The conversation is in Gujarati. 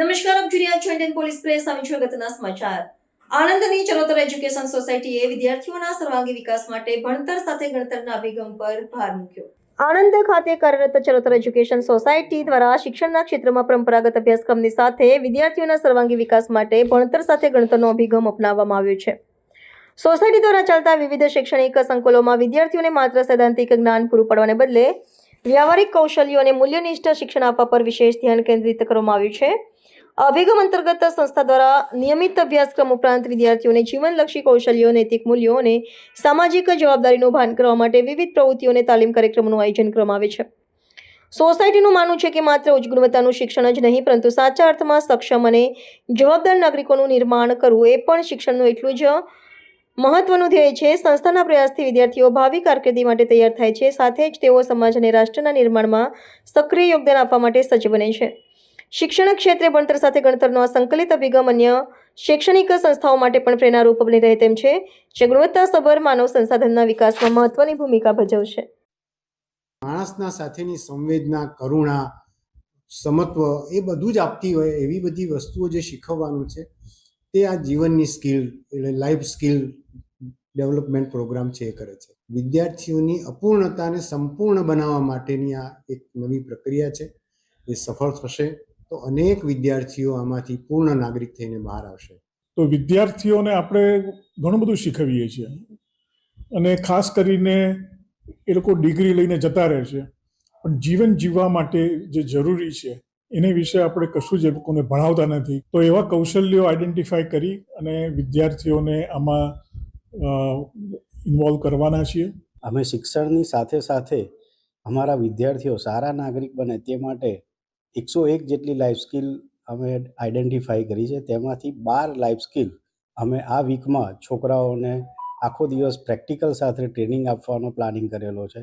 નમસ્કાર, આપ જોઈ રહ્યા પોલીસ પ્રેસ. સામે છે અગત્યના સમાચાર. આણંદની ચરોતર એજ્યુકેશન સોસાયટીએ વિદ્યાર્થીઓના સર્વાંગી વિકાસ માટે ભણતર સાથે ગણતરના અભિગમ પર ભાર મૂક્યો. આણંદ ખાતે કાર્યરત ચરોતર એજ્યુકેશન સોસાયટી દ્વારા શિક્ષણના ક્ષેત્રમાં પરંપરાગત અભ્યાસક્રમની સાથે વિદ્યાર્થીઓના સર્વાંગી વિકાસ માટે ભણતર સાથે ગણતરનો અભિગમ અપનાવવામાં આવ્યો છે. સોસાયટી દ્વારા ચાલતા વિવિધ શૈક્ષણિક સંકુલોમાં વિદ્યાર્થીઓને માત્ર સૈદ્ધાંતિક જ્ઞાન પૂરું પાડવાને બદલે વ્યવહારિક કૌશલ્યો અને મૂલ્યનિષ્ઠ શિક્ષણ આપવા પર વિશેષ ધ્યાન કેન્દ્રિત કરવામાં આવ્યું છે. અભિગમ અંતર્ગત સંસ્થા દ્વારા નિયમિત અભ્યાસક્રમ ઉપરાંત વિદ્યાર્થીઓને જીવનલક્ષી કૌશલ્યો, નૈતિક મૂલ્યો અને સામાજિક જવાબદારીનું ભાન કરવા માટે વિવિધ પ્રવૃત્તિઓને તાલીમ કાર્યક્રમોનું આયોજન કરવામાં આવે છે. સોસાયટીનું માનવું છે કે માત્ર ઉચ્ચ ગુણવત્તાનું શિક્ષણ જ નહીં, પરંતુ સાચા અર્થમાં સક્ષમ અને જવાબદાર નાગરિકોનું નિર્માણ કરવું એ પણ શિક્ષણનું એટલું જ મહત્વનું ધ્યેય છે, સંસ્થાના પ્રયાસથી વિદ્યાર્થીઓ ભાવિ કારકિર્દી માટે તૈયાર થાય છે, સાથે જ તેઓ સમાજ અને રાષ્ટ્રના નિર્માણમાં સક્રિય યોગદાન આપવા માટે સજ્જ બને છે. શિક્ષણ ક્ષેત્રે ભણતર સાથે ગણતરનો આ સંકલિત અભિગમ અન્ય શૈક્ષણિક સંસ્થાઓ માટે પણ પ્રેરણારૂપ બની રહે તેમ છે, જે ગુણવત્તાસભર માનવ સંસાધનના વિકાસમાં મહત્વની ભૂમિકા ભજવશે. માણસના સાથેની સંવેદના, કરુણા, સમત્વ એ બધું જ આપતી હોય એવી બધી વસ્તુઓ જે શીખવવાનું છે, તે આ જીવનની સ્કિલ, એટલે લાઈફ સ્કિલ ડેવલપમેન્ટ પ્રોગ્રામ છે એ કરે છે. વિદ્યાર્થીઓની અપૂર્ણતાને સંપૂર્ણ બનાવવા માટેની આ એક નવી પ્રક્રિયા છે. એ સફળ થશે તો અનેક વિદ્યાર્થીઓ આમાંથી પૂર્ણ નાગરિક થઈને બહાર આવશે. તો વિદ્યાર્થીઓને આપણે ઘણું બધું શીખવીએ છીએ. અને ખાસ કરીને એ લોકો ડિગ્રી લઈને જતા રહે છે. પણ જીવન જીવવા માટે જે જરૂરી છે, એને વિશે આપણે કશું જ લોકોને ભણાવતા નથી. તો એવા કૌશલ્યો આઈડેન્ટિફાય કરી અને વિદ્યાર્થીઓને આમાં ઇન્વોલ્વ કરવાના છીએ. અમે શિક્ષણની સાથે સાથે અમારા વિદ્યાર્થીઓ સારા નાગરિક બને તે માટે એકસો એક જેટલી લાઈફ સ્કિલ અમે આઈડેન્ટિફાઈ કરી છે. તેમાંથી બાર લાઈફ સ્કિલ અમે આ વીકમાં છોકરાઓને આખો દિવસ પ્રેક્ટિકલ સાથે ટ્રેનિંગ આપવાનો પ્લાનિંગ કરેલો છે.